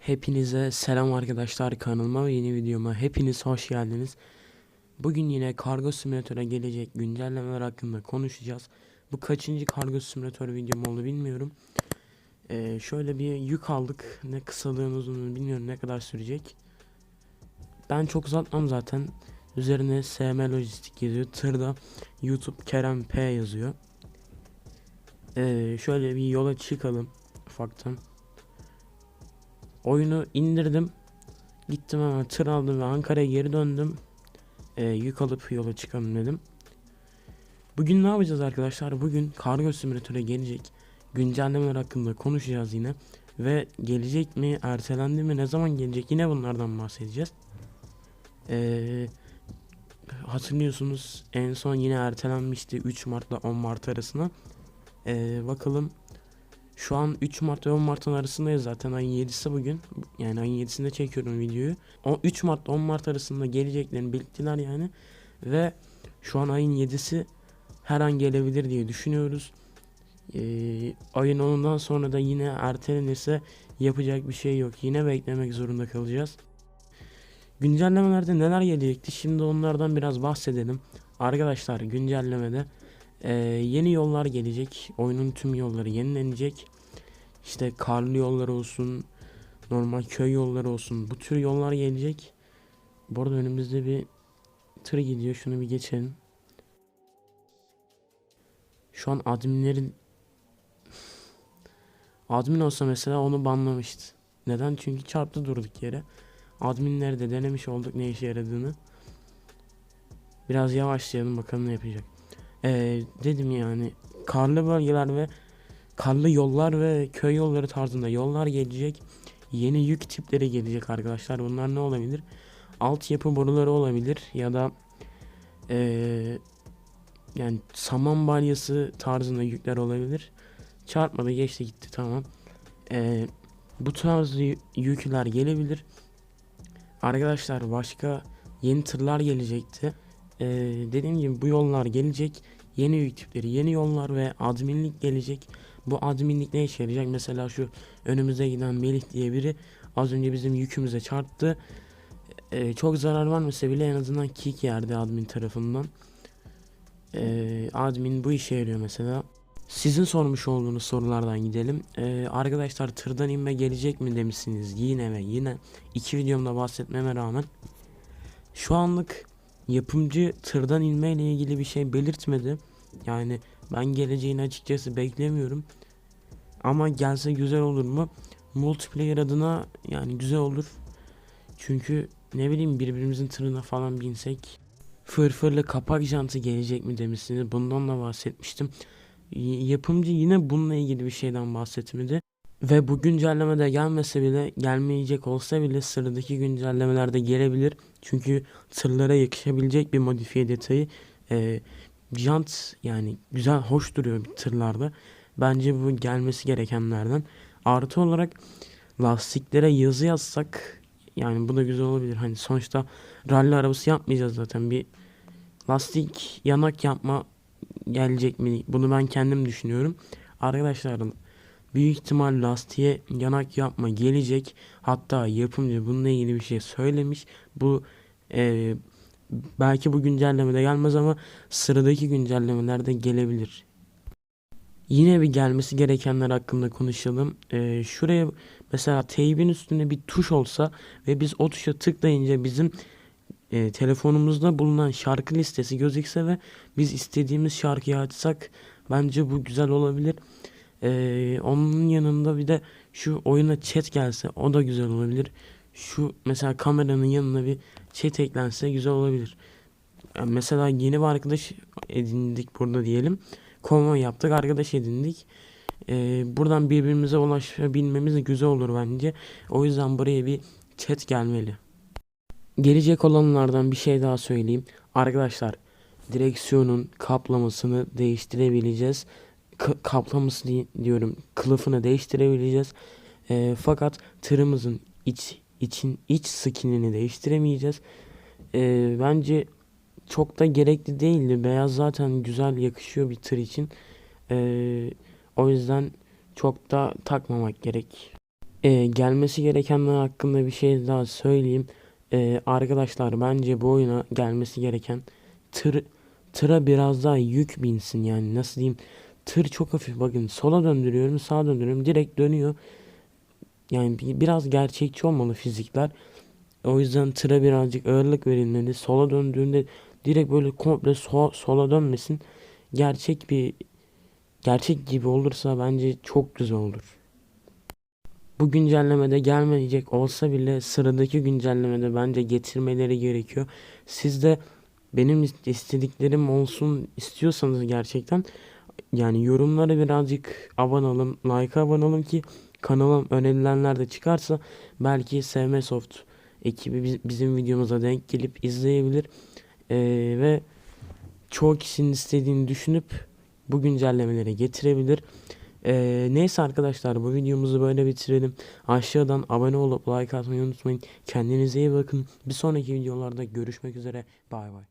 Hepinize selam arkadaşlar kanalıma ve yeni videoma hepiniz hoş geldiniz. Bugün yine kargo simülatöre gelecek güncellemeler hakkında konuşacağız. Bu kaçıncı kargo simülatör videom oldu bilmiyorum. Ee, şöyle bir yük aldık. Ne kısalığın uzunluğunu bilmiyorum ne kadar sürecek. Ben çok uzatmam zaten. Üzerine SM Lojistik yazıyor. Tırda YouTube Kerem P yazıyor. Ee, şöyle bir yola çıkalım ufaktan. Oyunu indirdim. Gittim hemen tır aldım ve Ankara'ya geri döndüm. Ee, yük alıp yola çıkalım dedim. Bugün ne yapacağız arkadaşlar? Bugün kargo simülatöre gelecek güncellemeler hakkında konuşacağız yine. Ve gelecek mi, ertelendi mi, ne zaman gelecek yine bunlardan bahsedeceğiz. Ee, hatırlıyorsunuz en son yine ertelenmişti 3 Mart'la 10 Mart arasına. Ee, bakalım şu an 3 Mart ve 10 Mart'ın arasındayız zaten ayın 7'si bugün. Yani ayın 7'sinde çekiyorum videoyu. O 3 Mart 10 Mart arasında geleceklerini belirttiler yani. Ve şu an ayın 7'si her an gelebilir diye düşünüyoruz. Ee, ayın 10'undan sonra da yine ertelenirse yapacak bir şey yok. Yine beklemek zorunda kalacağız. Güncellemelerde neler gelecekti? Şimdi onlardan biraz bahsedelim. Arkadaşlar güncellemede ee, yeni yollar gelecek. Oyunun tüm yolları yenilenecek. İşte karlı yollar olsun, normal köy yolları olsun. Bu tür yollar gelecek. Bu arada önümüzde bir tır gidiyor. Şunu bir geçelim. Şu an adminlerin admin olsa mesela onu banlamıştı. Neden? Çünkü çarptı durduk yere. Adminleri de denemiş olduk ne işe yaradığını. Biraz yavaşlayalım bakalım ne yapacak. Ee, dedim yani karlı bölgeler ve karlı yollar ve köy yolları tarzında yollar gelecek. Yeni yük tipleri gelecek arkadaşlar. Bunlar ne olabilir? Altyapı boruları olabilir ya da ee, yani saman balyası tarzında yükler olabilir. Çarpmadı geçti gitti tamam. Ee, bu tarz yükler gelebilir. Arkadaşlar başka yeni tırlar gelecekti. Ee, dediğim gibi bu yollar gelecek. Yeni yük yeni yollar ve adminlik gelecek. Bu adminlik ne işe yarayacak? Mesela şu önümüze giden Melih diye biri az önce bizim yükümüze çarptı. Ee, çok zarar vermese bile en azından kick yerdi admin tarafından. Ee, admin bu işe yarıyor mesela. Sizin sormuş olduğunuz sorulardan gidelim. Ee, arkadaşlar tırdan inme gelecek mi demişsiniz yine ve yine iki videomda bahsetmeme rağmen şu anlık yapımcı tırdan inme ile ilgili bir şey belirtmedi. Yani ben geleceğini açıkçası beklemiyorum. Ama gelse güzel olur mu? Multiplayer adına yani güzel olur. Çünkü ne bileyim birbirimizin tırına falan binsek. Fırfırlı kapak jantı gelecek mi demişsiniz. Bundan da bahsetmiştim. Yapımcı yine bununla ilgili bir şeyden bahsetmedi. Ve bu güncellemede gelmese bile gelmeyecek olsa bile sıradaki güncellemelerde gelebilir. Çünkü tırlara yakışabilecek bir modifiye detayı. Ee, jant yani güzel hoş duruyor tırlarda. Bence bu gelmesi gerekenlerden. Artı olarak lastiklere yazı yazsak yani bu da güzel olabilir. Hani sonuçta rally arabası yapmayacağız zaten. Bir lastik yanak yapma gelecek mi? Bunu ben kendim düşünüyorum. Arkadaşlar büyük ihtimal lastiğe yanak yapma gelecek. Hatta yapımcı bununla ilgili bir şey söylemiş. Bu e, belki bu güncellemede gelmez ama sıradaki güncellemelerde gelebilir. Yine bir gelmesi gerekenler hakkında konuşalım. E, şuraya mesela teybin üstünde bir tuş olsa ve biz o tuşa tıklayınca bizim e, telefonumuzda bulunan şarkı listesi gözükse ve biz istediğimiz şarkıyı açsak bence bu güzel olabilir. Ee, onun yanında bir de şu oyuna chat gelse o da güzel olabilir. Şu mesela kameranın yanına bir chat eklense güzel olabilir. Yani mesela yeni bir arkadaş edindik burada diyelim. Konvoy yaptık arkadaş edindik. Ee, buradan birbirimize ulaşabilmemiz güzel olur bence. O yüzden buraya bir chat gelmeli. Gelecek olanlardan bir şey daha söyleyeyim. Arkadaşlar direksiyonun kaplamasını değiştirebileceğiz. K- kaplaması di- diyorum kılıfını değiştirebileceğiz. Ee, fakat tırımızın iç için iç skinini değiştiremeyeceğiz. Ee, bence çok da gerekli değildi. Beyaz zaten güzel yakışıyor bir tır için. Ee, o yüzden çok da takmamak gerek. Ee, gelmesi gerekenler hakkında bir şey daha söyleyeyim. Ee, arkadaşlar bence bu oyuna gelmesi gereken tır tıra biraz daha yük binsin yani nasıl diyeyim tır çok hafif. Bakın sola döndürüyorum sağa döndürüyorum. Direkt dönüyor. Yani bi- biraz gerçekçi olmalı fizikler. O yüzden tıra birazcık ağırlık verilmeli sola döndüğünde direkt böyle komple so- sola dönmesin. Gerçek bir gerçek gibi olursa bence çok güzel olur. Bu güncellemede gelmeyecek olsa bile sıradaki güncellemede bence getirmeleri gerekiyor. Siz de benim ist- istediklerim olsun istiyorsanız gerçekten yani yorumlara birazcık abone olun, like abone olun ki kanalıma önerilenler de çıkarsa belki Sevme Soft ekibi biz- bizim videomuza denk gelip izleyebilir Ee, ve çoğu kişinin istediğini düşünüp bu güncellemeleri getirebilir. Ee, neyse arkadaşlar bu videomuzu böyle bitirelim. Aşağıdan abone olup like atmayı unutmayın. Kendinize iyi bakın. Bir sonraki videolarda görüşmek üzere. Bay bay.